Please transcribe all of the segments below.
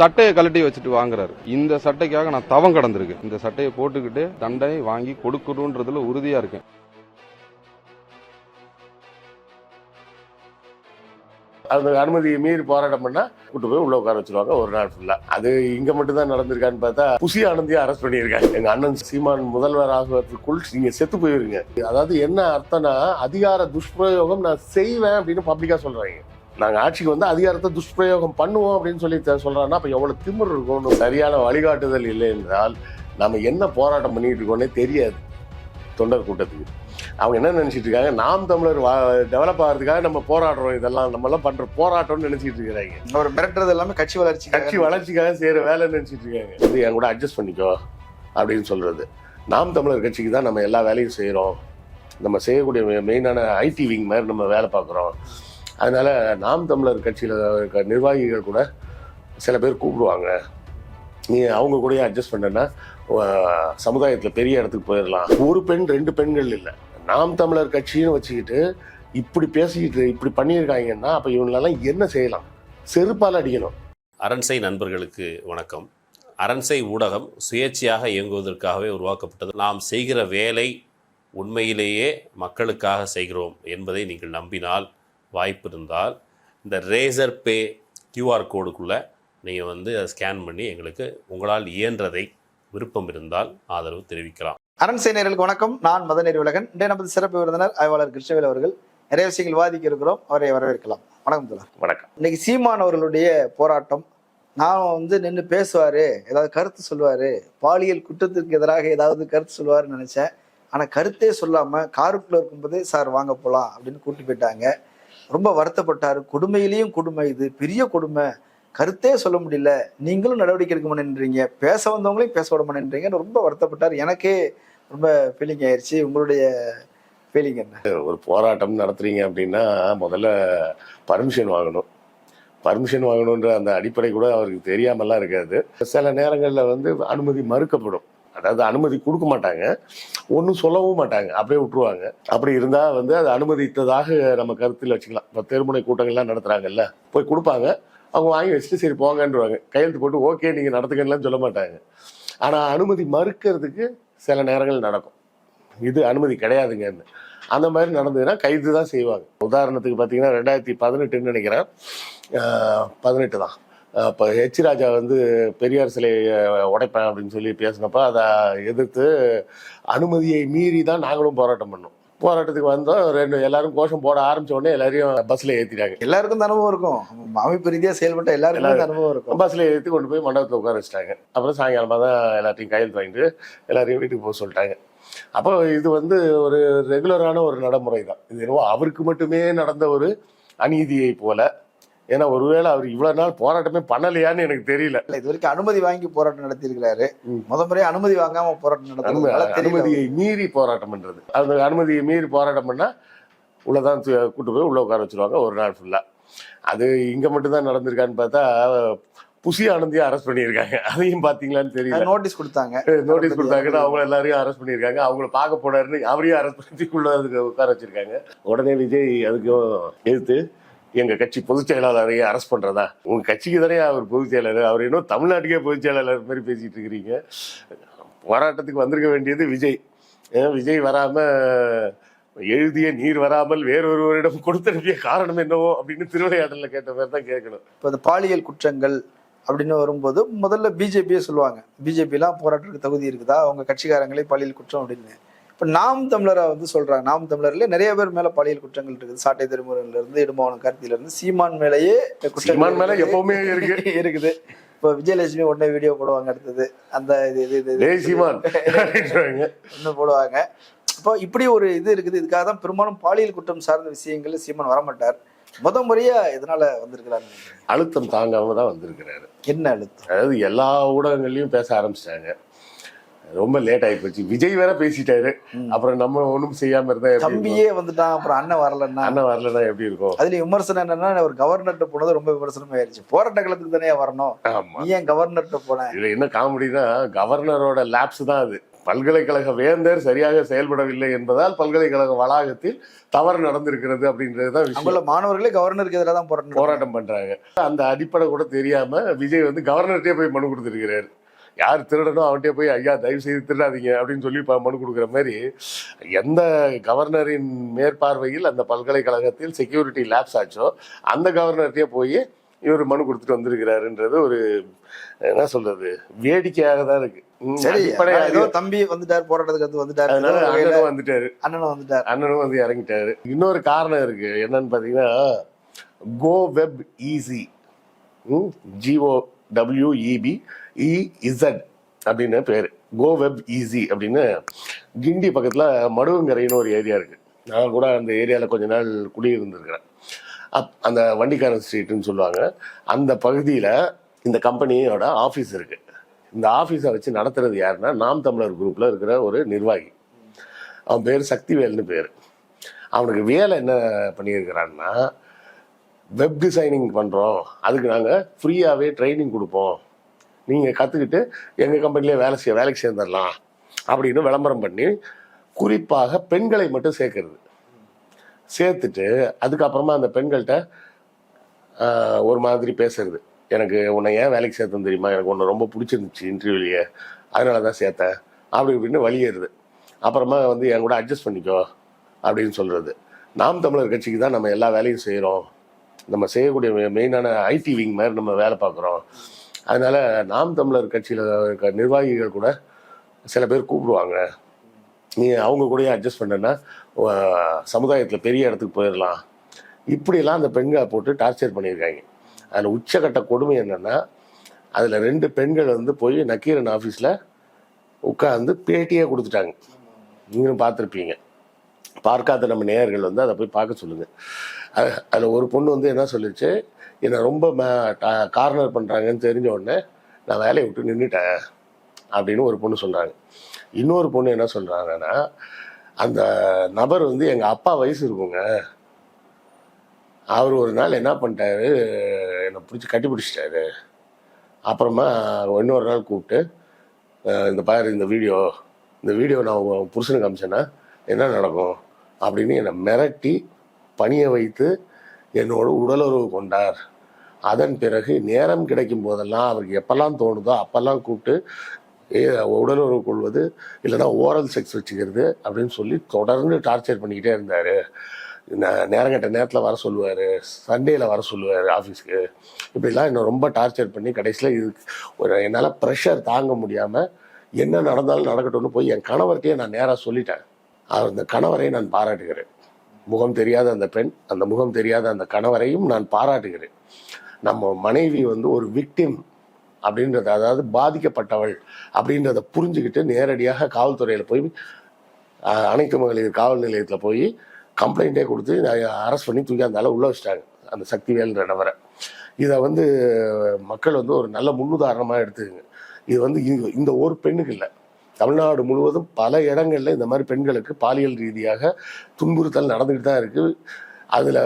சட்டையை கழட்டி வச்சுட்டு வாங்குறாரு. இந்த சட்டைக்காக நான் தவம் கடந்திருக்கேன். இந்த சட்டையை போட்டுக்கிட்டு தண்டனை வாங்கி கொடுக்கணுன்றதுல உறுதியா இருக்கேன். அந்த அனுமதியை மீறி போராட்டம் பண்ணா கூட்டு போய் உள்ள உட்கார வச்சிருவாங்க ஒரு நாள் ஃபுல்லா அது இங்க மட்டும் தான் நடந்திருக்கான்னு பார்த்தா புசி ஆனந்தியை அரெஸ்ட் பண்ணியிருக்காங்க. எங்க அண்ணன் சீமான் முதல்வர் ஆகுவதற்குள் நீங்க செத்து போயிருங்க. அதாவது என்ன அர்த்தம்னா அதிகார துஷ்பிரயோகம் நான் செய்வேன் அப்படின்னு பப்ளிக்கா சொல்றாங்க. நாங்க ஆட்சிக்கு வந்து அதிகாரத்தை துஷ்பிரயோகம் பண்ணுவோம் அப்படின்னு சொல்லி சொல்றாங்கன்னா அப்ப எவ்வளவு திமிர் இருக்கும்னு சரியான வழிகாட்டுதல் இல்லை என்றால் நம்ம என்ன போராட்டம் பண்ணிட்டு இருக்கோம்னே தெரியாது தொண்டர் கூட்டத்துக்கு. அவங்க என்ன நினைச்சிட்டு இருக்காங்க? நாம் தமிழர் டெவலப் ஆகிறதுக்காக நம்ம போராடுறோம். இதெல்லாம் நம்ம எல்லாம் பண்ற போராட்டம்னு நினைச்சிட்டு இருக்கிறாங்க. அவர் மிரட்டுறது எல்லாமே கட்சி வளர்ச்சி கட்சி வளர்ச்சிக்காக செய்யற வேலை நினைச்சிட்டு இருக்காங்க. இது என் கூட அட்ஜஸ்ட் பண்ணிக்கோ அப்படின்னு சொல்றது. நாம் தமிழர் கட்சிக்கு தான் நம்ம எல்லா வேலையும் செய்றோம். நம்ம செய்யக்கூடிய மெயினான ஐடி விங் மாதிரி நம்ம வேலை பார்க்குறோம். அதனால நாம் தமிழர் கட்சியில் இருக்க நிர்வாகிகள் கூட சில பேர் கூப்பிடுவாங்க. நீ அவங்க கூட அட்ஜஸ்ட் பண்ணனா சமுதாயத்தில் பெரிய இடத்துக்கு போயிடலாம். ஒரு பெண் ரெண்டு பெண்கள் இல்லை. நாம் தமிழர் கட்சின்னு வச்சுக்கிட்டு இப்படி பேசிக்கிட்டு இப்படி பண்ணியிருக்காங்கன்னா அப்போ இவங்களெல்லாம் என்ன செய்யலாம்? செருப்பால் அடிக்கணும். அரண்சை நண்பர்களுக்கு வணக்கம். அரண்சை ஊடகம் சுயேட்சையாக இயங்குவதற்காகவே உருவாக்கப்பட்டது. நாம் செய்கிற வேலை உண்மையிலேயே மக்களுக்காக செய்கிறோம் என்பதை நீங்கள் நம்பினால் வாய்ப்பு இருந்தால் இந்த ரேசர் பே கியூஆர் கோடுக்குள்ளே நீங்கள் வந்து அதை ஸ்கேன் பண்ணி எங்களுக்கு உங்களால் இயன்றதை விருப்பம் இருந்தால் ஆதரவு தெரிவிக்கலாம். அரண் நேயர்களுக்கு வணக்கம். நான் மதநெறி உலகன் இன்றைய நமது சிறப்பு விருந்தினர் ஆய்வாளர் கிருஷ்ணவேல் அவர்கள். நிறைய விஷயங்கள் வாதிக்க இருக்கிறோம். அவரை வரவேற்கலாம். வணக்கம் தோழர். வணக்கம். இன்னைக்கு சீமான் அவர்களுடைய போராட்டம். நான் வந்து நின்று பேசுவாரு. ஏதாவது கருத்து சொல்லுவாரு. பாலியல் குற்றத்திற்கு எதிராக ஏதாவது கருத்து சொல்லுவாருன்னு நினைச்சேன். ஆனா கருத்தே சொல்லாம காருக்குள்ள இருக்கும்போதே சார் வாங்க போலாம் அப்படின்னு கூட்டி போயிட்டாங்க. ரொம்ப வருத்தப்பட்டார். கொடுமையிலையும் கொடுமை இது. பெரிய கொடுமை. கருத்தே சொல்ல முடியல. நீங்களும் நடவடிக்கை எடுக்க மாட்டேன்றீங்க பேச வந்தவங்களையும் பேச விட மாட்டேன்றீங்கன்னு ரொம்ப வருத்தப்பட்டார். எனக்கே ரொம்ப ஃபீலிங் ஆயிடுச்சு உங்களுடைய ஃபீலிங் என்ன? ஒரு போராட்டம் நடத்துறீங்க அப்படின்னா முதல்ல பர்மிஷன் வாங்கணும். பர்மிஷன் வாங்கணுன்ற அந்த அடிப்படை கூட அவருக்கு தெரியாமலாம் இருக்காது. சில நேரங்களில் வந்து அனுமதி மறுக்கப்படும். அதாவது அனுமதி கொடுக்க மாட்டாங்க. ஒன்றும் சொல்லவும் மாட்டாங்க. அப்படியே விட்டுருவாங்க. அப்படி இருந்தால் வந்து அது அனுமதித்ததாக நம்ம கருத்தில் வச்சுக்கலாம். இப்போ தெருமுனை கூட்டங்கள்லாம் நடத்துகிறாங்கல்ல போய் கொடுப்பாங்க. அவங்க வாங்கி வச்சுட்டு சரி போங்கன்றவாங்க. கையெழுத்து போட்டு ஓகே நீங்கள் நடத்துக்கன்னுலாம் சொல்ல மாட்டாங்க. ஆனால் அனுமதி மறுக்கிறதுக்கு சில நேரங்கள் நடக்கும். இது அனுமதி கிடையாதுங்கன்னு. அந்த மாதிரி நடந்ததுன்னா கைது தான் செய்வாங்க. உதாரணத்துக்கு பார்த்தீங்கன்னா ரெண்டாயிரத்தி பதினெட்டுன்னு நினைக்கிறேன். பதினெட்டு தான். இப்போ ஹெச் ராஜா வந்து பெரியார் சிலையை உடைப்பேன் அப்படின்னு சொல்லி பேசினப்ப அதை எதிர்த்து அனுமதியை மீறி தான் நாங்களும் போராட்டம் பண்ணோம். போராட்டத்துக்கு வந்தோம். ரெண்டு எல்லாரும் கோஷம் போட ஆரம்பிச்ச உடனே எல்லாரையும் பஸ்ஸில் ஏற்றிட்டாங்க எல்லாருக்கும் அனுபவம் இருக்கும். அமைப்பு ரீதியா செயல்பட்ட எல்லாருக்கும் அனுபவம் இருக்கும். பஸ்ஸில் ஏற்றி கொண்டு போய் மண்டபத்தில் உட்கார வச்சுட்டாங்க. அப்புறம் சாயங்காலமாக தான் எல்லாத்தையும் கையெழுத்து வாங்கிட்டு எல்லாரையும் வீட்டுக்கு போக சொல்லிட்டாங்க. அப்போ இது வந்து ஒரு ரெகுலரான ஒரு நடைமுறை தான் இது என்னவோ அவருக்கு மட்டுமே நடந்த ஒரு அநீதியை போல ஏன்னா ஒருவேளை அவர் இவ்வளவு நாள் போராட்டமே பண்ணலையான்னு எனக்கு தெரியல. இல்ல, இது வரைக்கும் அனுமதி வாங்கி போராட்டம் நடத்தி இருக்கிறாரு ம். முத முறையா அனுமதி வாங்காம போராட்டம் நடத்தி அனுமதியை மீறி போராட்டம் பண்றது. அந்த அனுமதியை மீறி போராட்டம் பண்ணா உள்ளதான் கூட்டு போய் உள்ள உட்கார வச்சிருவாங்க ஒரு நாள் ஃபுல்லா அது இங்க மட்டும் தான் நடந்திருக்கான்னு பார்த்தா புசி ஆனந்தியை அரெஸ்ட் பண்ணியிருக்காங்க. அதையும் பாத்தீங்களான்னு தெரியல. நோட்டீஸ் கொடுத்தாங்க. நோட்டீஸ் கொடுத்தாங்கன்னா அவங்க எல்லாரையும் அரெஸ்ட் பண்ணியிருக்காங்க. அவங்கள பார்க்க போனாருன்னு அவரையும் அரெஸ்ட் பண்ணி உள்ள அதுக்கு உட்கார வச்சிருக்காங்க. உடனே விஜய் அதுக்கும் எதிர்த்து எங்க கட்சி பொதுச் செயலாளரையும் அரெஸ்ட் பண்றதா? உங்க கட்சிக்கு தானே அவர் பொதுச் செயலாளர். அவர் இன்னும் தமிழ்நாட்டுக்கே பொதுச் செயலாளர் மாதிரி பேசிட்டு இருக்கிறீங்க. போராட்டத்துக்கு வந்திருக்க வேண்டியது விஜய். விஜய் வராம எழுதிய நீர் வராமல் வேறொருவரிடம் கொடுத்தனுப்பிய காரணம் என்னவோ அப்படின்னு திருவிளையாடலில் கேட்ட மாதிரி தான் கேட்கணும். இப்போ இந்த பாலியல் குற்றங்கள் அப்படின்னு வரும்போது முதல்ல பிஜேபியே சொல்லுவாங்க. பிஜேபிலாம் போராட்டத்துக்கு தகுதி இருக்குதா? அவங்க கட்சிக்காரங்களே பாலியல் குற்றம் அப்படின்னு. இப்ப நாம் தமிழரை வந்து சொல்றாங்க. நாம் தமிழர்ல நிறைய பேர் மேல பாலியல் குற்றங்கள் இருக்குது. சாட்டை திருமுறையில இருந்து இடும்பவனம் கருத்தில இருந்து சீமான் மேலேயே குற்றங்கள் மேல எப்பவுமே இருக்கு. இருக்குது. இப்போ விஜயலட்சுமி உடனே வீடியோ போடுவாங்க அடுத்தது. அந்த இது இது இது. இன்னும் போடுவாங்க. இப்போ இப்படி ஒரு இது இருக்குது. இதுக்காக தான் பெரும்பாலும் பாலியல் குற்றம் சார்ந்த விஷயங்கள்ல சீமான் வரமாட்டார். முத முறையா எதனால வந்திருக்கிறாரு? அழுத்தம் தாங்காம தான் வந்திருக்கிறாரு. என்ன அழுத்தம்? அதாவது எல்லா ஊடகங்கள்லயும் பேச ஆரம்பிச்சிட்டாங்க. ரொம்ப லேட் ஆகி போச்சு. விஜய் வேற பேசிட்டாரு. அப்புறம் நம்ம ஒண்ணும் செய்யாம இருந்தா? தம்பியே வந்துட்டான் அப்புறம் அண்ணன் வரலன்னா? அண்ணன் வரலன்னா எப்படி இருக்கும்? அதுல விமர்சனம் என்னன்னா ஒரு கவர்னர்ட்ட போனது ரொம்ப விமர்சனம் ஆயிடுச்சு போராட்ட காலத்துக்கு தானே வரணும். நீ ஏன் கவர்னர்ட்ட போன? இதுல என்ன காமெடினா கவர்னரோட லேப்ஸ் தான் அது. பல்கலைக்கழக வேந்தர் சரியாக செயல்படவில்லை என்பதால் பல்கலைக்கழக வளாகத்தில் தவறு நடந்திருக்கிறது அப்படின்றது தான் விஷயம். மாணவர்களே கவர்னருக்கு எதிராக தான் போராட்டம் போராட்டம் பண்றாங்க. அந்த அடிப்படை கூட தெரியாம விஜய் வந்து கவர்னர்கிட்டே போய் மனு கொடுத்துருக்கிறாரு. யார் திருடனோ அவன்கிட்டயே போய் ஐயா தயவு செய்து திருடாதீங்க அப்படின்னு சொல்லி மனு கொடுக்குற மாதிரி எந்த கவர்னரின் மேற்பார்வையில் அந்த பல்கலைக்கழகத்தில் செக்யூரிட்டி லேப்ஸ் ஆச்சோ அந்த கவர்னர்கிட்டயே போய் இவர் மனு கொடுத்துட்டு வந்திருக்கிறாருன்றது ஒரு என்ன சொல்றது வேடிக்கையாக தான் இருக்கு. சரி ஏதோ தம்பி வந்துட்டார் போராட்டத்துக்கு வந்து வந்துட்டார் அண்ணனும் வந்துட்டாரு. அண்ணனும் வந்துட்டார். அண்ணனும் வந்து இறங்கிட்டாரு. இன்னொரு காரணம் இருக்கு என்னன்னு பாத்தீங்கன்னா go web easy G O W E B E Z அப்படின்னு பேர். கோ வெப் ஈஸி அப்படின்னு கிண்டி பக்கத்தில் மடுவங்கரைன்னு ஒரு ஏரியா இருக்குது நான் கூட அந்த ஏரியாவில் கொஞ்ச நாள் குடியிருந்திருக்கிறேன். அப் அந்த வண்டிக்காரன் ஸ்ட்ரீட்டுன்னு சொல்லுவாங்க. அந்த பகுதியில் இந்த கம்பெனியோட ஆஃபீஸ் இருக்குது இந்த ஆஃபீஸை வச்சு நடத்துறது யாருன்னா நாம் தமிழர் குரூப்பில் இருக்கிற ஒரு நிர்வாகி. அவன் பேர் சக்திவேல்னு பேர். அவனுக்கு வேலை என்ன பண்ணியிருக்கிறான்னா வெப் டிசைனிங் பண்ணுறோம் அதுக்கு நாங்கள் ஃப்ரீயாகவே ட்ரைனிங் கொடுப்போம். நீங்கள் கற்றுக்கிட்டு எங்கள் கம்பெனிலே வேலை செய்ய வேலைக்கு சேர்ந்துடலாம் அப்படின்னு விளம்பரம் பண்ணி குறிப்பாக பெண்களை மட்டும் சேர்க்கறது. சேர்த்துட்டு அதுக்கப்புறமா அந்த பெண்கள்கிட்ட ஒரு மாதிரி பேசுறது. எனக்கு உன்னை ஏன் வேலைக்கு சேர்த்தேன் தெரியுமா? எனக்கு ஒன்று ரொம்ப பிடிச்சிருந்துச்சு இன்டர்வியூலையே அதனால தான் சேர்த்தேன். அப்படி இப்படின்னு வழியேறுது அப்புறமா வந்து என் கூட அட்ஜஸ்ட் பண்ணிக்கோ அப்படின்னு சொல்கிறது நாம் தமிழர் கட்சிக்கு தான் நம்ம எல்லா வேலையும் செய்கிறோம் நம்ம செய்யக்கூடிய மெயினான ஐடி விங் மாதிரி நம்ம வேலை பார்க்குறோம். அதனால நாம் தமிழர் கட்சியில் இருக்க நிர்வாகிகள் கூட சில பேர் கூப்பிடுவாங்க. நீ அவங்க கூட அட்ஜஸ்ட் பண்ணனா சமுதாயத்தில் பெரிய இடத்துக்கு போயிடலாம். இப்படியெல்லாம் அந்த பெண்களை போட்டு டார்ச்சர் பண்ணியிருக்காங்க. அதில் உச்சக்கட்ட கொடுமை என்னன்னா அதில் ரெண்டு பெண்கள் வந்து போய் நக்கீரன் ஆஃபீஸில் உட்காந்து பேட்டியே கொடுத்துட்டாங்க. நீங்களும் பார்த்துருப்பீங்க. பார்க்காத நம்ம நேயர்கள் வந்து அதை போய் பார்க்க சொல்லுங்க. அது- அதில் ஒரு பொண்ணு வந்து என்ன சொல்லிச்சு என்னை ரொம்ப கார்னர் பண்ணுறாங்கன்னு தெரிஞ்ச உடனே நான் வேலையை விட்டு நின்றுட்டேன் அப்படின்னு ஒரு பொண்ணு சொல்கிறாங்க இன்னொரு பொண்ணு என்ன சொல்கிறாங்கன்னா அந்த நபர் வந்து எங்கள் அப்பா வயசு இருக்குங்க. அவர் ஒரு நாள் என்ன பண்ணிட்டாரு? என்னை பிடிச்சி கட்டி பிடிச்சிட்டாரு அப்புறமா இன்னொரு நாள் கூப்பிட்டு இந்த பாரு இந்த வீடியோ இந்த வீடியோ நான் புருஷனுக்கு அமிச்சேன்னா என்ன நடக்கும் அப்படின்னு என்னை மிரட்டி பணிய வைத்து என்னோட உடலுறவு கொண்டார். அதன் பிறகு நேரம் கிடைக்கும் போதெல்லாம் அவருக்கு எப்பெல்லாம் தோணுதோ அப்பெல்லாம் கூப்பிட்டு ஏ உடலுறவு கொள்வது இல்லைன்னா ஓரல் செக்ஸ் வச்சுக்கிறது அப்படின்னு சொல்லி தொடர்ந்து டார்ச்சர் பண்ணிக்கிட்டே இருந்தார். நேரம் கட்ட நேரத்தில் வர சொல்லுவார். சண்டேல வர சொல்லுவார் ஆஃபீஸ்க்கு இப்படிலாம் என்னை ரொம்ப டார்ச்சர் பண்ணி கடைசியில் இது ஒரு என்னால் ப்ரெஷர் தாங்க முடியாமல் என்ன நடந்தாலும் நடக்கட்டும்னு போய் என் கணவர்கிட்டயே நான் நேராக சொல்லிட்டேன். அந்த கணவரை நான் பாராட்டுகிறேன். முகம் தெரியாத அந்த பெண் அந்த முகம் தெரியாத அந்த கணவரையும் நான் பாராட்டுகிறேன். நம்ம மனைவி வந்து ஒரு விக்டிம் அப்படின்றத அதாவது பாதிக்கப்பட்டவள் அப்படின்றத புரிஞ்சுக்கிட்டு நேரடியாக காவல்துறையில் போய் அனைத்து மகளிர் காவல் நிலையத்தில் போய் கம்ப்ளைண்ட்டே கொடுத்து அரெஸ்ட் பண்ணி தூக்கி அந்த உள்ள வச்சிட்டாங்க அந்த சக்திவேல்ன்ற நபரை. இதை வந்து மக்கள் வந்து ஒரு நல்ல முன்னுதாரணமாக எடுத்துக்கங்க. இது வந்து இந்த ஒரு பெண்ணுக்கு இல்லை. தமிழ்நாடு முழுவதும் பல இடங்களில் இந்த மாதிரி பெண்களுக்கு பாலியல் ரீதியாக துன்புறுத்தல் நடந்துகிட்டு தான் இருக்குது அதில்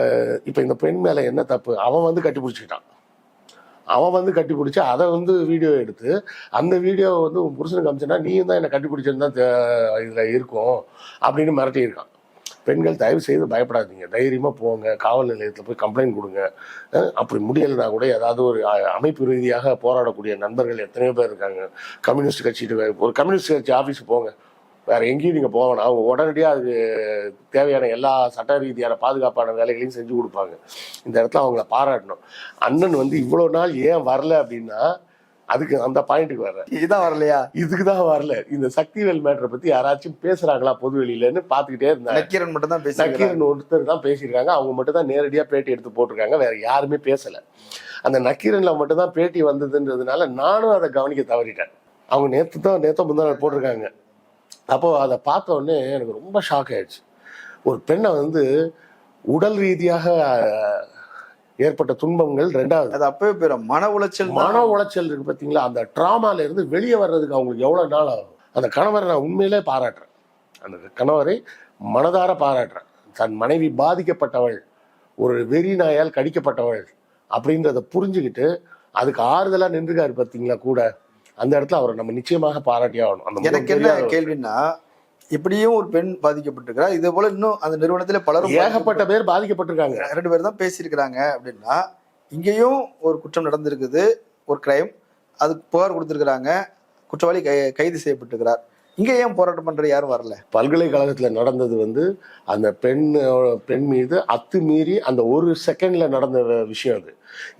இப்போ இந்த பெண் மேலே என்ன தப்பு? அவன் வந்து கட்டி பிடிச்சிக்கிட்டான். அவன் வந்து கட்டி பிடிச்சி அதை வந்து வீடியோ எடுத்து அந்த வீடியோவை வந்து உன் புருஷனுக்கு அமிச்சனா நீயும் தான் என்னை கட்டி பிடிச்சிருந்தா இதில் இருக்கும் அப்படின்னு மிரட்டியிருக்கான். பெண்கள் தயவு செய்து பயப்படாதீங்க. தைரியமாக போங்க. காவல் நிலையத்தில் போய் கம்ப்ளைண்ட் கொடுங்க. அப்படி முடியலைனா கூட ஏதாவது ஒரு அமைப்பு ரீதியாக போராடக்கூடிய நண்பர்கள் எத்தனையோ பேர் இருக்காங்க. கம்யூனிஸ்ட் கட்சிட்டு ஒரு கம்யூனிஸ்ட் கட்சி ஆஃபீஸ் போங்க. வேறு எங்கேயும் நீங்கள் போகணும் அவங்க உடனடியாக அதுக்கு தேவையான எல்லா சட்ட ரீதியான பாதுகாப்பான வேலைகளையும் செஞ்சு கொடுப்பாங்க. இந்த இடத்துல அவங்கள பாராட்டணும். அண்ணன் வந்து இவ்வளோ நாள் ஏன் வரல அப்படின்னா அதுக்கு அந்த பாயிண்ட்டுக்கு வர்றேன். இதுதான் வரலையா? இதுக்கு தான் வரல. இந்த சக்திவேல் மேட்டரை பத்தி யாராச்சும் பேசுறாங்களா பொது வெளியிலன்னு பார்த்துக்கிட்டே இருந்தாங்க. நக்கீரன் மட்டும் தான் நக்கீரன் ஒருத்தர் தான் பேசியிருக்காங்க. அவங்க மட்டும் தான் நேரடியா பேட்டி எடுத்து போட்டிருக்காங்க. வேற யாருமே பேசல. அந்த நக்கீரன்ல மட்டும் தான் பேட்டி வந்ததுன்றதுனால நானும் அதை கவனிக்க தவறிட்டேன். அவங்க நேத்து தான் நேத்தோ முந்தா நாள் போட்டிருக்காங்க. அப்போ அதை பார்த்த உடனே எனக்கு ரொம்ப ஷாக் ஆயிடுச்சு. ஒரு பெண்ணை வந்து உடல் ரீதியாக ஏற்பட்ட துன்பங்கள் ரெண்டாவது. அது அப்பவே போயிடும் மன உளைச்சல். மன உளைச்சல் இருக்கு பாத்தீங்களா? அந்த ட்ராமால இருந்து வெளியே வர்றதுக்கு அவங்களுக்கு எவ்வளவு நாள் ஆகும்? அந்த கணவரை நான் உண்மையிலே பாராட்டுறேன். அந்த கணவரை மனதார பாராட்டுறேன். தன் மனைவி பாதிக்கப்பட்டவள் ஒரு வெறி நாயால் கடிக்கப்பட்டவள் அப்படின்றத புரிஞ்சுக்கிட்டு அதுக்கு ஆறுதலா நின்றுக்காரு பார்த்தீங்களா கூட? அந்த இடத்துல அவரை நம்ம நிச்சயமாக பாராட்டி ஆகணும். எனக்கு என்ன. கேள்வின்னா இப்படியும் ஒரு பெண் பாதிக்கப்பட்டிருக்கிறா. இதே போல இன்னும் அந்த நிறுவனத்துல பலரும் ஏகப்பட்ட பேர் பாதிக்கப்பட்டிருக்காங்க. ரெண்டு பேர் தான் பேசியிருக்கிறாங்க அப்படின்னா இங்கேயும் ஒரு குற்றம் நடந்திருக்குது ஒரு கிரைம் அதுக்கு புகார் கொடுத்திருக்கிறாங்க. குற்றவாளி கை கைது செய்யப்பட்டிருக்கிறார். இங்க ஏன் போராட்டம் பண்ற யாரும் வரல? பல்கலைக்கழகத்துல நடந்தது வந்து அந்த பெண் பெண் மீது அத்துமீறி அந்த ஒரு செகண்ட்ல நடந்த விஷயம் அது.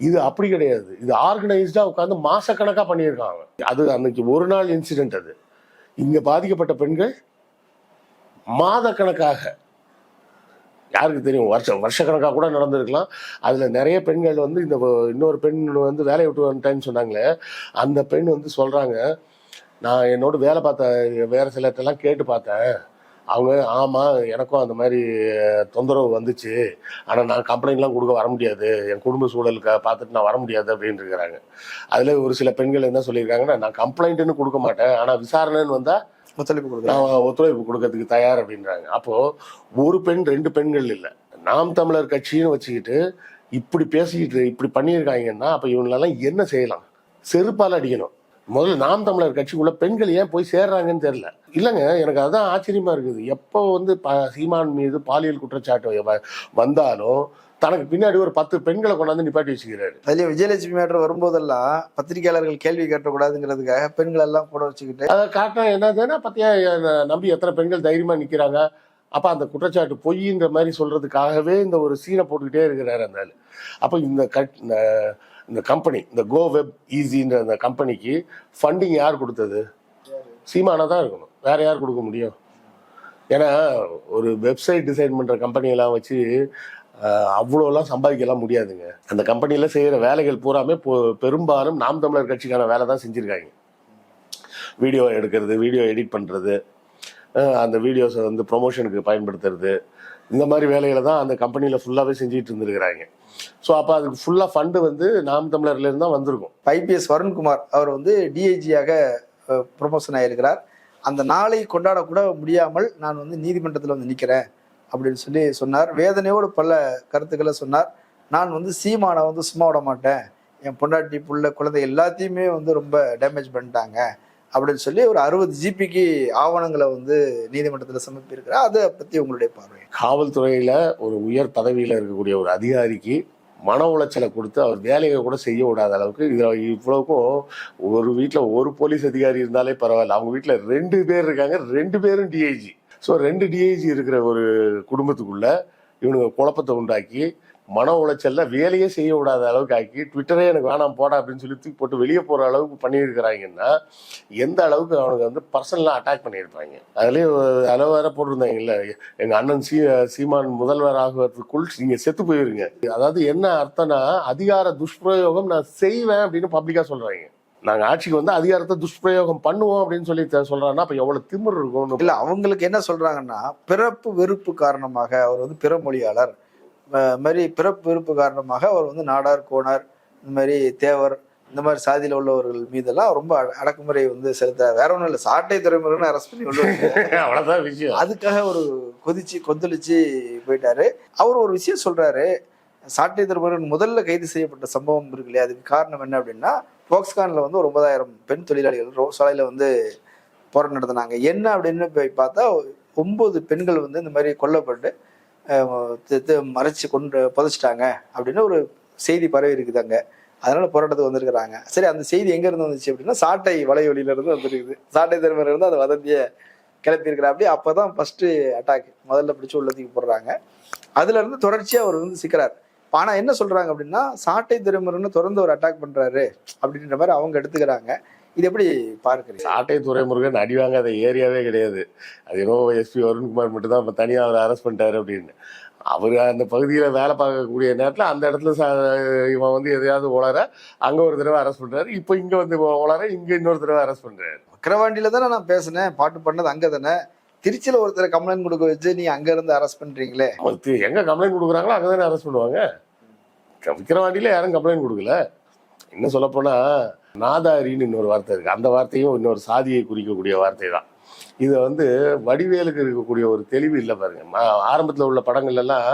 இது அப்படி கிடையாது. இது ஆர்கனைஸ்டா உட்காந்து மாசக்கணக்கா பண்ணியிருக்காங்க. அது அன்னைக்கு ஒரு நாள் இன்சிடென்ட் அது. இங்க பாதிக்கப்பட்ட பெண்கள் மாதக்கணக்காக. யாருக்கு தெரியும்? வருஷம் வருஷக்கணக்காக கூட நடந்திருக்கலாம். அதில் நிறைய பெண்கள் வந்து இந்த இன்னொரு பெண் வந்து வேலையை விட்டு வந்துட்டேன்னு சொன்னாங்களே அந்த பெண் வந்து சொல்கிறாங்க நான் என்னோட வேலை பார்த்த வேறு சில இடத்தெல்லாம் கேட்டு பார்த்தேன். அவங்க ஆமாம் எனக்கும் அந்த மாதிரி தொந்தரவு வந்துச்சு. ஆனால் நான் கம்ப்ளைண்ட்லாம் கொடுக்க வர முடியாது. என் குடும்ப சூழலுக்கு பார்த்துட்டு நான் வர முடியாது அப்படின்னு இருக்கிறாங்க. அதில் ஒரு சில பெண்கள் என்ன சொல்லியிருக்காங்கன்னா நான் கம்ப்ளைண்ட்டுன்னு கொடுக்க மாட்டேன். ஆனால் விசாரணைன்னு வந்தால் ஒத்துழைப்பு கொடுக்குறாங்க ஒத்துழைப்பு கொடுக்கறதுக்கு தயார் அப்படின்றாங்க. அப்போது ஒரு பெண் ரெண்டு பெண்கள் இல்லை. நாம் தமிழர் கட்சின்னு வச்சுக்கிட்டு இப்படி பேசிக்கிட்டு இப்படி பண்ணியிருக்காங்கன்னா அப்போ இவங்களெல்லாம் என்ன செய்யலாம்? செருப்பால் அடிக்கணும். முதல்ல நாம் தமிழர் கட்சிக்குள்ள பெண்கள் ஏன் போய் சேர்றாங்கன்னு தெரியல. இல்லைங்க எனக்கு அதுதான் ஆச்சரியமா இருக்குது. எப்போ வந்து ப சீமான் மீது பாலியல் குற்றச்சாட்டு வ- வந்தாலும் தனக்கு பின்னாடி ஒரு பத்து பெண்களை கொண்டாந்து நிப்பாட்டி வச்சுக்கிறாரு. அதுலயும் விஜயலட்சுமி மேட்டர் வரும்போதெல்லாம் பத்திரிகையாளர்கள் கேள்வி கேட்டக்கூடாதுங்கிறதுக்காக பெண்கள் எல்லாம் கூட வச்சுக்கிட்டு அதை காட்டினா என்னதுன்னா பத்தியா நம்பி எத்தனை பெண்கள் தைரியமா நிக்கிறாங்க? அப்ப அந்த குற்றச்சாட்டு பொய்ன்ற மாதிரி சொல்றதுக்காகவே இந்த ஒரு சீனை போட்டுக்கிட்டே இருக்கிறாரு அந்த ஆளு. அப்ப இந்த கட் இந்த கம்பெனி இந்த கோ வெப் ஈஸின்ற அந்த கம்பெனிக்கு ஃபண்டிங் யார் கொடுத்தது? சீமானா தான் இருக்கணும். வேற யார் கொடுக்க முடியும்? ஏன்னா ஒரு வெப்சைட் டிசைன் பண்ற கம்பெனியெல்லாம் வச்சு அவ்வளோலாம் சம்பாதிக்கலாம் முடியாதுங்க. அந்த கம்பெனியில் செய்கிற வேலைகள் பூராமே பெரும்பாலும் நாம் தமிழர் கட்சிக்கான வேலை தான் செஞ்சுருக்காங்க. வீடியோ எடுக்கிறது வீடியோ எடிட் பண்ணுறது அந்த வீடியோஸை வந்து ப்ரொமோஷனுக்கு பயன்படுத்துறது இந்த மாதிரி வேலைகளை தான் அந்த கம்பெனியில் ஃபுல்லாகவே செஞ்சுட்டு இருந்துருக்கிறாங்க. ஸோ அப்போ அதுக்கு ஃபுல்லாக ஃபண்டு வந்து நாம் தமிழர்லேருந்து தான் வந்திருக்கும். ஐபிஎஸ் வருண்குமார் அவர் வந்து டிஐஜியாக ப்ரொமோஷன் ஆகியிருக்கிறார் அந்த நாளை கொண்டாடக்கூட முடியாமல் நான் வந்து நீதிமன்றத்தில் வந்து நிற்கிறேன் அப்படின்னு சொல்லி சொன்னார். வேதனையோடு பல கருத்துக்களை சொன்னார். நான் வந்து சீமானை வந்து சும்மா விட மாட்டேன். என் பொண்டாட்டி புள்ள குழந்தை எல்லாத்தையுமே வந்து ரொம்ப டேமேஜ் பண்ணிட்டாங்க அப்படின்னு சொல்லி ஒரு அறுபது ஜிபிக்கு ஆவணங்களை வந்து நீதிமன்றத்தில் சமர்ப்பியிருக்கிறார் அதை பற்றி உங்களுடைய பார்வை. காவல்துறையில் ஒரு உயர் பதவியில் இருக்கக்கூடிய ஒரு அதிகாரிக்கு மன உளைச்சலை கொடுத்து அவர் வேலையை கூட செய்ய விடாத அளவுக்கு இதில் இவ்வளவுக்கும் ஒரு வீட்டில் ஒரு போலீஸ் அதிகாரி இருந்தாலே பரவாயில்ல. அவங்க வீட்டில் ரெண்டு பேர் இருக்காங்க. ரெண்டு பேரும் டிஐஜி ஸோ ரெண்டு டிஐஜி இருக்கிற ஒரு குடும்பத்துக்குள்ள இவனுங்க குழப்பத்தை உண்டாக்கி மன உளைச்சல்ல வேலையே செய்ய விடாத அளவுக்கு ஆக்கி ட்விட்டரே எனக்கு வேணாம் போடா அப்படின்னு சொல்லி தூக்கி போட்டு வெளியே போகிற அளவுக்கு பண்ணியிருக்கிறாங்கன்னா எந்த அளவுக்கு அவனுக்கு வந்து பர்சனலாக அட்டாக் பண்ணியிருப்பாங்க. அதுலேயே அளவு வேற போட்டிருந்தாங்கல்ல எங்க அண்ணன் சீ சீமான் முதல்வர் ஆகுவதற்குள் நீங்க செத்து போயிருங்க. அதாவது என்ன அர்த்தம்னா அதிகார துஷ்பிரயோகம் நான் செய்வேன் அப்படின்னு பப்ளிக்கா சொல்றாங்க. நாங்க ஆட்சிக்கு வந்து அதிகாரத்தை துஷ்பிரயோகம் பண்ணுவோம் அப்படின்னு சொல்லி சொல்றாங்கன்னா அப்ப எவ்வளவு திமிர் இருக்கும்? இல்ல அவங்களுக்கு என்ன சொல்றாங்கன்னா பிறப்பு வெறுப்பு காரணமாக அவர் வந்து பிறமொழியாளர் அஹ் மாதிரி பிறப்பு வெறுப்பு காரணமாக அவர் வந்து நாடார் கோனார் இந்த மாதிரி தேவர் இந்த மாதிரி சாதியில உள்ளவர்கள் மீதெல்லாம் ரொம்ப அட- அடக்குமுறை வந்து செலுத்த வேற ஒண்ணும் இல்ல சாட்டை துறைமுருகன் அரெஸ்ட் பண்ணி உள்ள. அவ்வளவுதான் விஷயம். அதுக்காக ஒரு கொதிச்சு கொந்தளிச்சு போயிட்டாரு. அவர் ஒரு விஷயம் சொல்றாரு சாட்டை துறைமுருகன் முதல்ல கைது செய்யப்பட்ட சம்பவம் இருக்கு இல்லையா? அதுக்கு காரணம் என்ன அப்படின்னா போக்ஸ்கானில் வந்து ஒரு ஒன்பதாயிரம் பெண் தொழிலாளிகள் ரோ சாலையில் வந்து போராட்டம் நடத்தினாங்க. என்ன அப்படின்னு போய் பார்த்தா ஒம்பது பெண்கள் வந்து இந்த மாதிரி கொல்லப்பட்டு மறைச்சு கொண்டு புதைச்சிட்டாங்க அப்படின்னு ஒரு செய்தி பரவி இருக்குது அங்கே. அதனால போராட்டத்துக்கு வந்திருக்கிறாங்க. சரி அந்த செய்தி எங்க இருந்து வந்துச்சு அப்படின்னா சாட்டை வலையொலியில இருந்து வந்திருக்குது. சாட்டை திறமையில இருந்து அந்த வதந்தியை கிளப்பியிருக்கிற அப்படி அப்பதான் ஃபர்ஸ்ட் அட்டாக் முதல்ல பிடிச்சு உள்ளத்துக்கு போடுறாங்க. அதுல இருந்து தொடர்ச்சியா அவர் வந்து சிக்கிறார். ஆனா என்ன சொல்றாங்க அப்படின்னா சாட்டை திருமருன்னு தொடர்ந்து ஒரு அட்டாக் பண்றாரு அப்படின்ற மாதிரி அவங்க எடுத்துக்கிறாங்க. இது எப்படி பார்க்குறீங்க? சாட்டை துறைமுருகன் அடி வாங்காத ஏரியாவே கிடையாது. அது என்னவோ எஸ்பி வருண்குமார் மட்டும் தான் இப்போ தனியாக அவர் அரெஸ்ட் பண்ணிட்டாரு அப்படின்னு. அவர் அந்த பகுதியில் வேலை பார்க்கக்கூடிய நேரத்தில் அந்த இடத்துல ச இவன் வந்து எதையாவது உளர அங்கே ஒரு தடவை அரெஸ்ட் பண்ணுறாரு இப்போ இங்கே வந்து உளர இங்கே இன்னொரு தடவை அரெஸ்ட் பண்ணுறாரு விக்கிரவாண்டியில தானே நான் பேசினேன். பாட்டு பண்ணது அங்க தானே. திருச்சியில ஒருத்தரை கம்ப்ளைண்ட் கொடுக்க வச்சு நீ அங்க இருந்து அரெஸ்ட் பண்றீங்களே. அவருக்கு எங்கே கம்ப்ளைண்ட் கொடுக்குறாங்களோ அங்கே தானே அரெஸ்ட் பண்ணுவாங்க. விக்கிரவாண்டியில யாரும் கம்ப்ளைண்ட் கொடுக்கல. இன்னும் சொல்லப்போனால் நாதாரின்னு இன்னொரு வார்த்தை இருக்குது அந்த வார்த்தையும் இன்னொரு சாதியை குறிக்கக்கூடிய வார்த்தை தான். இதை வந்து வடிவேலுக்கு இருக்கக்கூடிய ஒரு தெளிவு இல்லை பாருங்க. ஆரம்பத்தில் உள்ள படங்கள் எல்லாம்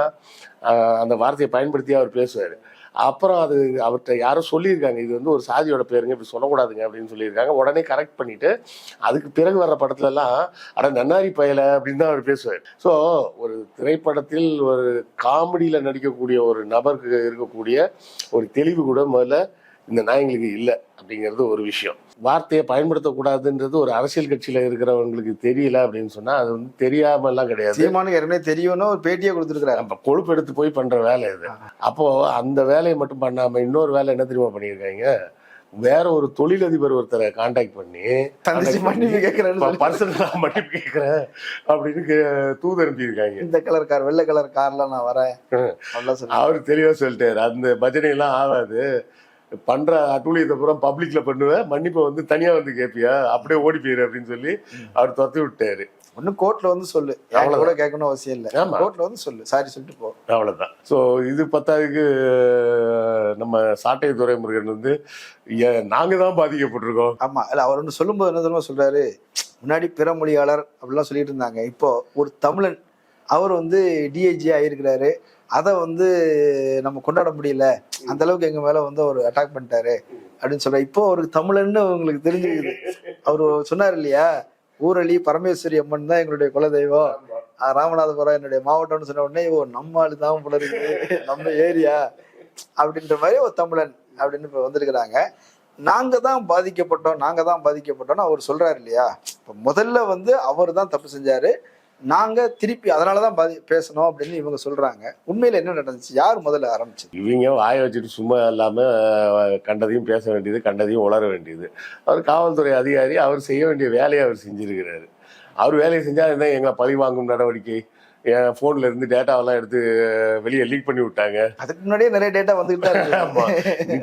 அந்த வார்த்தையை பயன்படுத்தி அவர் பேசுவார். அப்புறம் அது அவர்கிட்ட யாரும் சொல்லியிருக்காங்க இது வந்து ஒரு சாதியோட பேருங்க இப்படி சொல்லக்கூடாதுங்க அப்படின்னு சொல்லியிருக்காங்க. உடனே கரெக்ட் பண்ணிட்டு அதுக்கு பிறகு வர்ற படத்துல எல்லாம் அட நன்னாரி பயல அப்படின்னு தான் அவர் பேசுவார். ஸோ ஒரு திரைப்படத்தில் ஒரு காமெடியில் நடிக்கக்கூடிய ஒரு நபருக்கு இருக்கக்கூடிய ஒரு தெளிவு கூட முதல்ல இந்த நாயங்களுக்கு இல்லை அப்படிங்கிறது ஒரு விஷயம். வார்த்தையை பயன்படுத்தக்கூடாதுன்றது ஒரு அரசியல் கட்சியில இருக்கிறவங்களுக்கு தெரியல அப்படின்னு சொன்னா அது வந்து தெரியாம எல்லாம் கிடையாது சீமானுக்கு ஏற்கனவே தெரியும்னு ஒரு பேட்டியே கொடுத்துருக்காரு நம்ம கொழுப்பு எடுத்து போய் பண்ற வேலை இது. அப்போ அந்த வேலையை மட்டும் பண்ணாம இன்னொரு வேலை என்ன தெரியுமா பண்ணியிருக்காங்க? வேற ஒரு தொழிலதிபர் ஒருத்தரை காண்டாக்ட் பண்ணி மன்னிப்பு கேட்கிறேன்னு பர்சனலா மன்னிப்பு கேட்கிறேன் அப்படின்னு தூது அனுப்பியிருக்காங்க இந்த கலர் கார் வெள்ளை கலர் கார்ல நான் வரேன். அவர் தெளிவா சொல்லிட்டாரு. அந்த பஜனை எல்லாம் ஆகாது. பண்ற அட்டூழியத்தை பூரா பப்ளிக்ல பண்ணுவேன் மன்னிப்பை வந்து தனியா வந்து கேட்பியா அப்படியே ஓடி போயிரு அப்படின்னு சொல்லி அவர் துரத்தி விட்டாரு. ஒண்ணு கோர்ட்ல வந்து சொல்லு. யாரும் கூட கேட்கணும் அவசியம் இல்ல. கோர்ட்ல வந்து சொல்லு. சாரி சொல்லிட்டு போ. அவ்வளவுதான். ஸோ இது பத்தாவதுக்கு நம்ம சாட்டை துரைமுருகன் வந்து ஏ- நாங்க தான் பாதிக்கப்பட்டிருக்கோம். ஆமா. இல்ல அவர் வந்து சொல்லும்போது என்ன தெரியுமா சொல்றாரு? முன்னாடி பிற மொழியாளர் அப்படிலாம் சொல்லிட்டு இருந்தாங்க. இப்போ ஒரு தமிழன் அவர் வந்து டிஐஜி ஆயிருக்கிறாரு. அதை வந்து நம்ம கொண்டாட முடியல. அந்த அளவுக்கு எங்க மேல வந்து அவர் அட்டாக் பண்ணிட்டாரு அப்படின்னு சொல்ற இப்போ அவருக்கு தமிழன்னு உங்களுக்கு தெரிஞ்சிருக்குது. அவர் சொன்னார் இல்லையா? ஊரளி பரமேஸ்வரி அம்மன் தான் எங்களுடைய குலதெய்வம். ராமநாதபுரம் என்னுடைய மாவட்டம்னு சொன்ன உடனே ஓ நம்ம ஆளு தான் போல இருக்கு. நம்ம ஏரியா. அப்படின்ற மாதிரி ஒரு தமிழன் அப்படின்னு இப்ப வந்திருக்கிறாங்க. நாங்க தான் பாதிக்கப்பட்டோம் நாங்க தான் பாதிக்கப்பட்டோம்னு அவர் சொல்றாரு இல்லையா? இப்ப முதல்ல வந்து அவர் தான் தப்பு செஞ்சாரு. நாங்கள் திருப்பி அதனாலதான் பதி பேசணும் அப்படின்னு இவங்க சொல்கிறாங்க உண்மையில் என்ன நடந்துச்சு? யார் முதல்ல ஆரம்பிச்சது? இவங்க வாய வச்சுட்டு சும்மா இல்லாமல் கண்டதையும் பேச வேண்டியது கண்டதையும் உளர வேண்டியது. அவர் காவல்துறை அதிகாரி அவர் செய்ய வேண்டிய வேலையை அவர் செஞ்சிருக்கிறாரு. அவர் வேலையை செஞ்சால் என்ன எங்களை பழி வாங்கும் நடவடிக்கை? என் போன்ல இருந்து டேட்டாவெல்லாம் எடுத்து வெளியே லீக் பண்ணி விட்டாங்க. அதுக்கு முன்னாடியே நிறைய டேட்டா வந்துகிட்டு தான் ஆமா.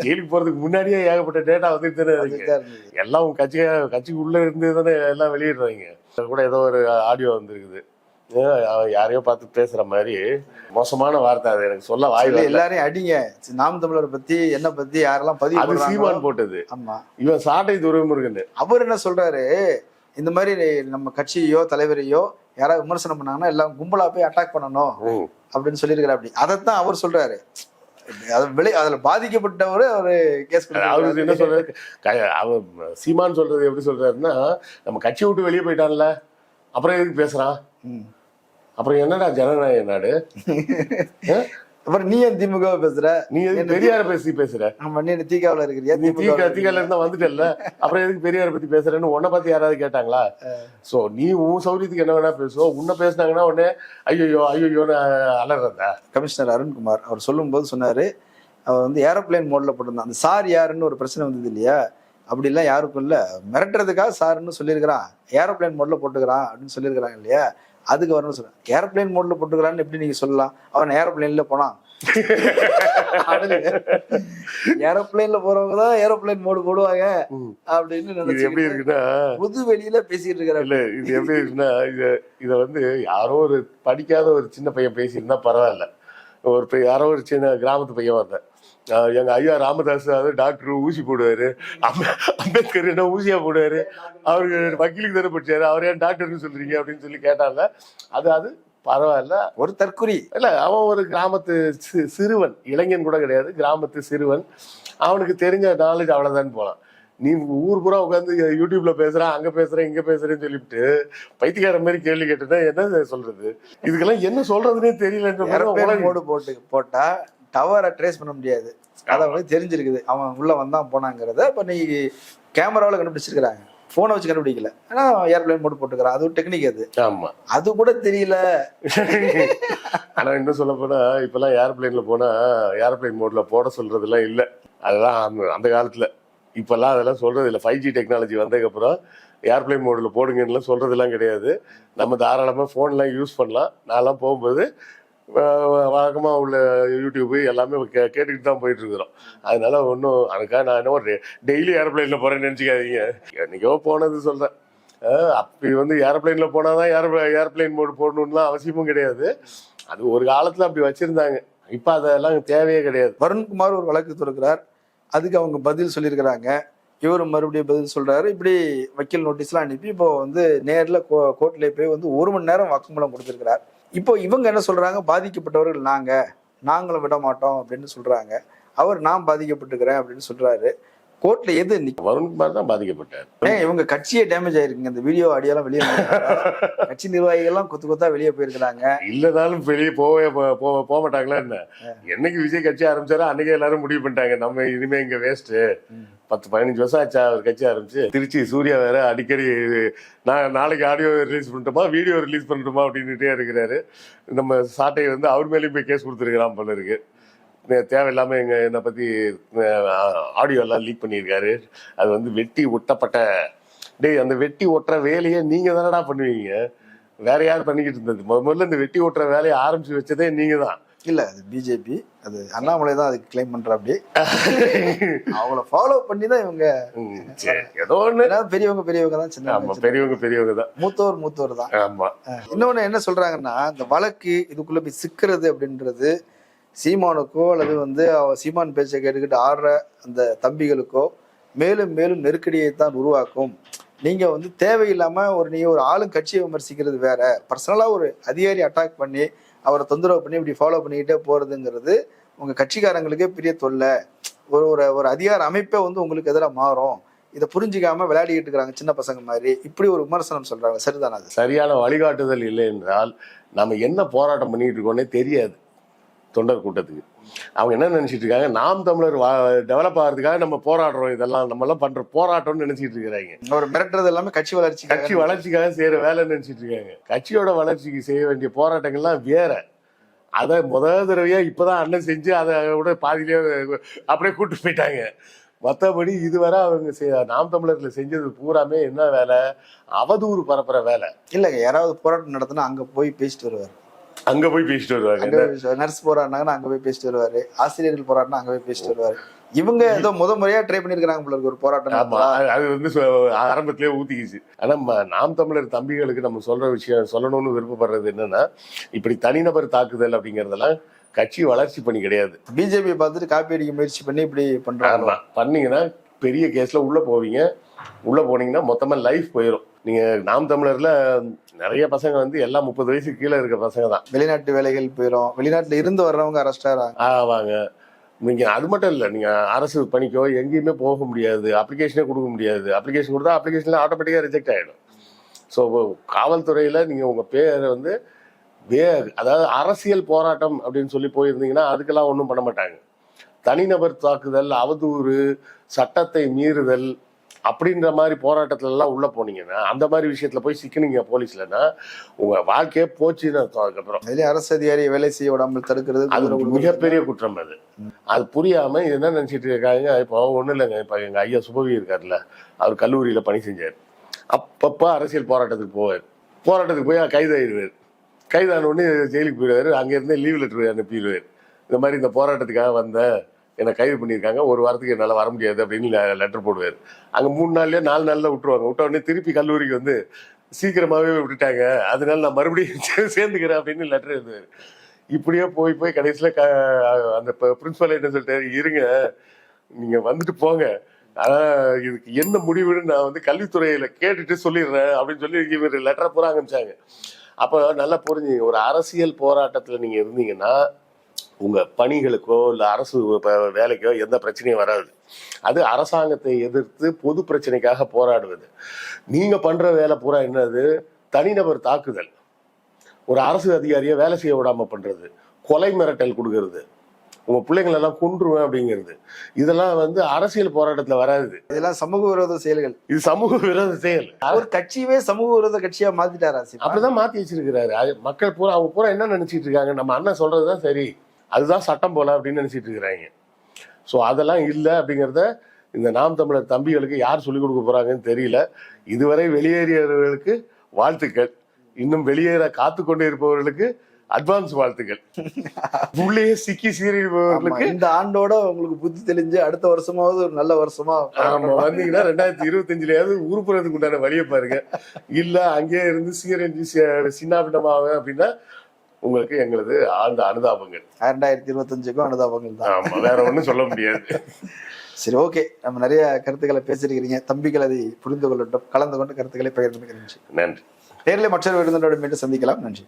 ஜெயிலுக்கு போறதுக்கு முன்னாடியே ஏகப்பட்ட டேட்டா வந்துட்டு தானே இருக்கு. வந்துட்டு. எல்லாம் உங்க கட்சி கட்சிக்கு உள்ள இருந்து தானே எல்லாம் வெளியிடுறாங்க. கூட ஏதோ ஒரு ஆடியோ வந்திருக்குது. யாரையோ பார்த்து பேசுற மாதிரி மோசமான வார்த்தை அது. எனக்கு சொல்ல வாய் இல்ல, வரல. எல்லாரையும் அடிங்க. நாம் தமிழரை பத்தி என்ன பத்தி யாரெல்லாம் பதிவு அது சீமான் போட்டது. ஆமா. இவன் சாட்டை துரைமுருகன். அவர் என்ன சொல்றாரு? இந்த மாதிரி நம்ம கட்சியோ தலைவரையோ யாராவது விமர்சனம் பண்ணாங்கன்னா எல்லாம் கும்பலா போய் அட்டாக் பண்ணணும் அப்படின்னு சொல்லியிருக்காரு அப்படி. அதைத்தான் அவர் சொல்றாரு. அது விளை அதுல பாதிக்கப்பட்டவர் அவரு கேஸ் அவருக்கு என்ன சொல்றாரு? அவர் சீமான் சொல்றது எப்படி சொல்றாருன்னா நம்ம கட்சி விட்டு வெளியே போயிட்டான்ல அப்புறம் எதுக்கு பேசுறான். அப்புறம் என்னடா ஜனநாயக நாடு? அப்புறம் நீ ஏன் திமுக பேசுற? நீ எதுக்கு பெரியார பேசி பேசுற? நம்ம நீ தீகாவுல இருக்கிறியா? நீ தீக்க தீகால இருந்தா வந்துட்டல்ல. அப்புறம் எதுக்கு பெரியார பத்தி பேசுறேன்னு உன்னை பத்தி யாராவது கேட்டாங்களா? சோ நீ உன் சௌரியத்துக்கு என்ன வேணா பேசுவோம் உன்னை பேசுனாங்கன்னா உடனே ஐயோ ஐயோன்னு அலறதா கமிஷனர் அருண்குமார் அவர் சொல்லும்போது சொன்னாரு அவர் வந்து ஏரோப்ளேன் மோட்ல போட்டிருந்தான். அந்த சார் யாருன்னு ஒரு பிரச்சனை வந்தது இல்லையா? அப்படிலாம் யாருக்கும் இல்ல. மிரட்டுறதுக்காக சாருன்னு சொல்லியிருக்கிறான். ஏரோப்ளேன் மோட்ல போட்டுக்கிறான் அப்படின்னு சொல்லியிருக்கிறாங்க இல்லையா? அதுக்கு வரணும்னு சொல்றேன். ஏரோப்ளேன் மோட்ல போட்டுக்கிறான்னு எப்படி நீங்க சொல்லலாம்? அவன் ஏரோப்ளேன்ல போனான். ஏரோப்ளேன்ல போறவங்க தான் ஏரோப்ளேன் மோடு போடுவாங்க. அப்படின்னு எப்படி இருக்குன்னா புது வெளியில பேசிட்டு இருக்கிறாரு. இல்ல இது எப்படி இருக்குன்னா இத இத வந்து யாரோ ஒரு படிக்காத ஒரு சின்ன பையன் பேசியிருந்தா பரவாயில்ல. ஒரு யாரோ ஒரு சின்ன கிராமத்து பையன் வந்தேன். ஆஹ் எங்க ஐயா ராமதாஸ் அது டாக்டர் ஊசி போடுவாரு. அம்ப- அம்பேத்கர் என்ன ஊசியா போடுவாரு. அவருக்கு வக்கீலுக்கு தானே படிச்சாரு. அவர் ஏன் டாக்டர்னு சொல்றீங்க அப்படின்னு சொல்லி கேட்டாங்க அது அது பரவாயில்ல. ஒரு தற்குறி இல்ல அவன் ஒரு கிராமத்து சிறுவன். இளைஞன் கூட கிடையாது. கிராமத்து சிறுவன். அவனுக்கு தெரிஞ்ச நாலேஜ் அவ்வளவுதான் போலாம் நீ ஊர் பூரா உட்காந்து யூடியூப்ல பேசுறான் அங்க பேசுறேன் இங்க பேசுறேன்னு சொல்லிவிட்டு பைத்தியக்கார மாதிரி கேள்வி கேட்டுனா என்ன சொல்றது? இதுக்கெல்லாம் என்ன சொல்றதுன்னே தெரியலன்ற போட்டு போட்டா டவரை ட்ரேஸ் பண்ண முடியாது. அதை வந்து தெரிஞ்சிருக்குது. அவன் உள்ள வந்தான் போனாங்கிறத. இப்ப நீ கேமராவில் கண்டுபிடிச்சிருக்கிறாங்க? போனை வச்சு கண்டுபிடிக்கல. ஆனா ஏரோப்ளேன் மோடு போட்டுக்கிறான் அது ஒரு டெக்னிக் அது. ஆமா. அது கூட தெரியல. ஆனா இன்னும் சொல்ல போனா இப்பெல்லாம் ஏர்பிளைன்ல போனா ஏர்பிளைன் மோட்ல போட சொல்றதெல்லாம் இல்ல. அதெல்லாம் அந்த- காலத்துல. இப்பெல்லாம் அதெல்லாம் சொல்றது இல்ல. ஃபைவ் ஜி டெக்னாலஜி வந்ததுக்கு அப்புறம் ஏர்பிளைன் மோட்ல போடுங்கன்னு சொல்றதெல்லாம் கிடையாது. நம்ம தாராளமா போன்லாம் யூஸ் பண்ணலாம். நான்லாம் போகும்போது வழக்கமாக உள்ள யூடியூப் எல்லாமே கே- கேட்டுக்கிட்டு தான் போயிட்டு இருக்கிறோம் அதனால ஒன்றும் அதுக்காக நான் என்ன டெய்லி ஏரோப்ளைனில் போறேன்னு நினைச்சுக்காதீங்க. என்னைக்கோ போனது சொல்றேன். அப்படி வந்து ஏரோப்ளேனில் போனால் தான் ஏர் ஏரோப்ளைன் மோடு போடணுன்னுலாம் அவசியமும் கிடையாது. அது ஒரு காலத்தில் அப்படி வச்சிருந்தாங்க. இப்போ அதெல்லாம் தேவையே கிடையாது. வருண்குமார் ஒரு வழக்கு தொடுக்கிறார். அதுக்கு அவங்க பதில் சொல்லியிருக்கிறாங்க. இவரும் மறுபடியும் பதில் சொல்றாரு. இப்படி வக்கீல் நோட்டீஸ்லாம் அனுப்பி இப்போ வந்து நேரில் கோ- கோர்ட்ல போய் வந்து ஒரு மணி நேரம் வாக்குமூலம் கொடுத்துருக்கிறார். இப்போ இவங்க என்ன சொல்றாங்க? பாதிக்கப்பட்டவர்கள் நாங்க. நாங்களும் விட மாட்டோம் அப்படின்னு சொல்றாங்க. அவர் நான் பாதிக்கப்பட்டிருக்கிறேன் அப்படின்னு சொல்றாரு. கோர்ட்ல எது வருண்குமார் தான் பாதிக்கப்பட்டார். இவங்க கட்சியே டேமேஜ் ஆயிருக்குங்க. இந்த வீடியோ ஆடியோலாம் வெளியே. கட்சி நிர்வாகிகள் எல்லாம் கொத்து கொத்தா வெளியே போயிருக்கிறாங்க. இல்லனாலும் வெளியே போவே போக மாட்டாங்களா என்ன? என்னைக்கு விஜய் கட்சி ஆரம்பிச்சாரோ அன்னைக்கே எல்லாரும் முடிவு பண்ணிட்டாங்க. நம்ம இனிமே இங்க வேஸ்ட் பத்து பதினஞ்சு வருஷம் ஆச்சா அவர் கட்சி ஆரம்பிச்சு. திருச்சி சூர்யா வேற அடிக்கடி நான் நாளைக்கு ஆடியோ ரிலீஸ் பண்ணட்டுமா வீடியோ ரிலீஸ் பண்ணட்டுமா அப்படின்னுட்டே இருக்கிறாரு. நம்ம சாட்டை வந்து அவர் மேலேயும் போய் கேஸ் கொடுத்துருக்கலாம் போல இருக்கு. தேவையில்லாமல் தேவையில்லாம எங்க என்னை பத்தி ஆடியோ எல்லாம் லீக் பண்ணியிருக்காரு. அது வந்து வெட்டி ஒட்டப்பட்ட டேய் அந்த வெட்டி ஒட்டுற வேலையை நீங்க தானடா பண்ணுவீங்க? வேற யார் பண்ணிக்கிட்டு இருந்தது? முத முதல்ல இந்த வெட்டி ஓட்டுற வேலையை ஆரம்பிச்சு வச்சதே நீங்க தான் இல்ல அது பிஜேபி அது அண்ணாமலை தான் அதுக்கு கிளைம் பண்ற அப்படி அவங்கள ஃபாலோ பண்ணி தான் இவங்க சரி. ஏதோ ஏன்னா பெரியவங்க பெரியவங்க தான் சின்ன பெரியவங்க பெரியவங்க தான். மூத்தோர் மூத்தோர் தான். ஆமா. இன்னொன்னு என்ன சொல்றாங்கன்னா இந்த வழக்கு இதுக்குள்ள போய் சிக்கிறது அப்படின்றது சீமானுக்கோ அல்லது வந்து அவ சீமான் பேச்சை கேட்டுக்கிட்டு ஆடுற அந்த தம்பிகளுக்கோ மேலும் மேலும் நெருக்கடியை தான் உருவாக்கும். நீங்க வந்து தேவையில்லாம ஒரு நீ ஒரு ஆளும் கட்சியை விமர்சிக்கிறது வேற. பர்சனலா ஒரு அதிகாரி அட்டாக் பண்ணி அவரை தொந்தரவு பண்ணி இப்படி ஃபாலோ பண்ணிக்கிட்டே போறதுங்கிறது உங்க கட்சிக்காரங்களுக்கே பெரிய தொல்லை. ஒரு ஒரு ஒரு அதிகார அமைப்பே வந்து உங்களுக்கு எதிராக மாறும். இதை புரிஞ்சிக்காம விளையாடிக்கிட்டு இருக்கிறாங்க சின்ன பசங்க மாதிரி. இப்படி ஒரு விமர்சனம் சொல்றாங்க. சரிதானா அது? சரியான வழிகாட்டுதல் இல்லை என்றால் நம்ம என்ன போராட்டம் பண்ணிட்டு இருக்கோன்னே தெரியாது. தொண்டர் கூட்டத்துக்கு. அவங்க என்ன நினைச்சிட்டு இருக்காங்க? நாம் தமிழர் டெவலப் ஆகிறதுக்காக நம்ம போராடுறோம் இதெல்லாம். நம்ம எல்லாம் பண்ற போராட்டம்னு நினைச்சிட்டு இருக்கிறாங்க. ஒரு மிரட்டுறது எல்லாமே கட்சி வளர்ச்சி கட்சி வளர்ச்சிக்காக செய்யற வேலை நினைச்சிட்டு இருக்காங்க. கட்சியோட வளர்ச்சிக்கு செய்ய வேண்டிய போராட்டங்கள்லாம் வேற. அதை முதல் தடவையா இப்பதான் அண்ணன் செஞ்சு அதை விட பாதியிலே அப்படியே கூட்டு போயிட்டாங்க. மற்றபடி இதுவரை அவங்க நாம் தமிழர்ல செஞ்சது பூராமே என்ன வேலை? அவதூறு பரப்புற வேலை. இல்லைங்க யாராவது போராட்டம் நடத்தினா அங்க போய் பேசிட்டு வருவாரு. அங்க போய் பேசிட்டு வருவாங்க. நர்ஸ் போராடினாங்கன்னா அங்க போய் பேசிட்டு வருவாரு. ஆசிரியர்கள் போராடினா அங்க போய் பேசிட்டு வருவாரு. இவங்க ஏதோ முத முறையா ட்ரை பண்ணிருக்காங்க போல இருக்கு ஒரு போராட்டம். அது- வந்து சொ- ஆரம்பத்திலே ஊத்திக்கிச்சு. ஆனா நாம் தமிழர் தம்பிகளுக்கு நம்ம சொல்ற விஷயம் சொல்லணும்னு விருப்பப்படுறது என்னன்னா இப்படி தனிநபர் தாக்குதல் அப்படிங்கறதெல்லாம் கட்சி வளர்ச்சி பணி கிடையாது. பிஜேபி பார்த்துட்டு காப்பி அடிக்க முயற்சி பண்ணி இப்படி பண்றாங்க பண்ணீங்கன்னா பெரிய கேஸ்ல உள்ள போவீங்க. உள்ள போனீங்கன்னா மொத்தமா லைஃப் போயிடும் நீங்க நாம் தமிழர்ல நிறைய பசங்க வந்து எல்லாம் முப்பது வயசுக்கு கீழே இருக்க பசங்க தான். வெளிநாட்டு வேலைகள் போயிடும் வெளிநாட்டுல இருந்து வர்றவங்க அரெஸ்ட் ஆகிறாங்க ஆவாங்க. நீங்க அது மட்டும் இல்ல நீங்க அரசு பணிக்கோ எங்கேயுமே போக முடியாது. அப்ளிகேஷனே கொடுக்க முடியாது. அப்ளிகேஷன் கொடுத்தா அப்ளிகேஷன்ல ஆட்டோமேட்டிக்கா ரிஜெக்ட் ஆயிடும். ஸோ காவல்துறையில நீங்க உங்க பேரை வந்து வே அதாவது அரசியல் போராட்டம் அப்படின்னு சொல்லி போயிருந்தீங்கன்னா அதுக்கெல்லாம் ஒன்றும் பண்ண மாட்டாங்க. தனிநபர் தாக்குதல் அவதூறு சட்டத்தை மீறுதல் அப்படின்ற மாதிரி போராட்டத்துல எல்லாம் உள்ள போனீங்கன்னா அந்த மாதிரி விஷயத்துல போய் சிக்கினீங்க போலீஸ்லன்னா உங்க வாழ்க்கையே போச்சுன்னு அதுக்கப்புறம். அரசு அதிகாரியை வேலை செய்ய விடாமல் தடுக்கிறது அது. மிகப்பெரிய குற்றம் அது. அது புரியாம என்ன நினைச்சிட்டு இருக்காங்க இப்போ ஒண்ணும் இல்லைங்க இப்ப எங்க ஐயா சுபவி இருக்காருல்ல அவர் கல்லூரியில பணி செஞ்சார். அப்பப்ப அரசியல் போராட்டத்துக்கு போவார். போராட்டத்துக்கு போய் கைது ஆயிடுவார் கைதான உடனே ஜெயிலுக்கு போயிடுவாரு அங்க இருந்தே லீவ் லெட்டர் அனுப்பிடுவார். இந்த மாதிரி இந்த போராட்டத்துக்காக வந்தேன் என்னை கைது பண்ணியிருக்காங்க. ஒரு வாரத்துக்கு என்னால் வர முடியாது அப்படின்னு லெட்டர் போடுவார் அங்கே மூணு நாள்லேயே நாலு நாளில் விட்டுருவாங்க. விட்ட உடனே திருப்பி கல்லூரிக்கு வந்து சீக்கிரமாகவே விட்டுட்டாங்க. அதனால நான் மறுபடியும் சேர்ந்துக்கிறேன் அப்படின்னு லெட்டர் எழுதுவார் இப்படியே போய் போய் கடைசியில் க அந்த பிரின்சிபல் என்ன சொல்லிட்டாரு? இருங்க நீங்கள் வந்துட்டு போங்க. ஆனால் இதுக்கு என்ன முடிவுன்னு நான் வந்து கல்வித்துறையில் கேட்டுட்டு சொல்லிடுறேன் அப்படின்னு சொல்லி இவர் லெட்டரை பூரா ஆரம்பிச்சாங்க. அப்போ நல்லா புரிஞ்சுங்க. ஒரு அரசியல் போராட்டத்தில் நீங்கள் இருந்தீங்கன்னா உங்க பணிகளுக்கோ இல்ல அரசு வேலைக்கோ எந்த பிரச்சனையும் வராது. அது அரசாங்கத்தை எதிர்த்து பொது பிரச்சனைக்காக போராடுவது. நீங்க பண்ற வேலை பூரா என்னது? தனிநபர் தாக்குதல். ஒரு அரசு அதிகாரியை வேலை செய்ய விடாம பண்றது. கொலை மிரட்டல் கொடுக்கறது. உங்க பிள்ளைங்களை எல்லாம் கொன்றுவேன் அப்படிங்கிறது. இதெல்லாம் வந்து அரசியல் போராட்டத்துல வராது. இதெல்லாம் சமூக விரோத செயல்கள். இது சமூக விரோத செயல். ஒரு கட்சியவே சமூக விரோத கட்சியா மாத்திட்டாரா சீமான்? அப்படிதான் மாத்தி வச்சிருக்கிறாரு. மக்கள் பூரா அவங்க பூரா என்ன நினைச்சிட்டு இருக்காங்க? நம்ம அண்ணன் சொல்றதுதான் சரி. அதுதான் சட்டம் போல அப்படின்னு நினைச்சிட்டு இருக்கிறாங்க. ஸோ அதெல்லாம் இல்லை அப்படிங்கிறத இந்த நாம் தமிழர் தம்பிகளுக்கு யார் சொல்லிக் கொடுக்க போறாங்கன்னு தெரியல. இதுவரை வெளியேறியவர்களுக்கு வாழ்த்துக்கள். இன்னும் வெளியேற காத்து கொண்டு இருப்பவர்களுக்கு அட்வான்ஸ் வாழ்த்துக்கள். உள்ளே சிக்கி ஆமா, சீறிடுபவர்களுக்கு இந்த ஆண்டோட உங்களுக்கு புத்தி தெளிஞ்சு அடுத்த வருஷமாவது ஒரு நல்ல வருஷமா வந்தீங்கன்னா ரெண்டாயிரத்தி இருபத்தஞ்சுலயாவது உருப்புறதுக்கு உண்டான வழியை பாருங்க. இல்ல அங்கேயே இருந்து சீரஞ்சி சின்னாபின்னமாவேன் அப்படின்னா உங்களுக்கு எங்களது ஆழ்ந்த அனுதாபங்கள். ரெண்டாயிரத்தி இருபத்தஞ்சுக்கும் அனுதாபங்கள் தான். வேற ஒண்ணும் சொல்ல முடியாது. சரி ஓகே நம்ம நிறைய கருத்துக்களை பேசியிருக்கிறீங்க. தம்பிகள் அதை புரிந்து கொள்ளட்டும். கலந்து கொண்டு கருத்துக்களை பகிர்ந்து நன்றி. நன்றி நேரில் மற்றொரு விருந்தினரோடு மீண்டும் சந்திக்கலாம். நன்றி.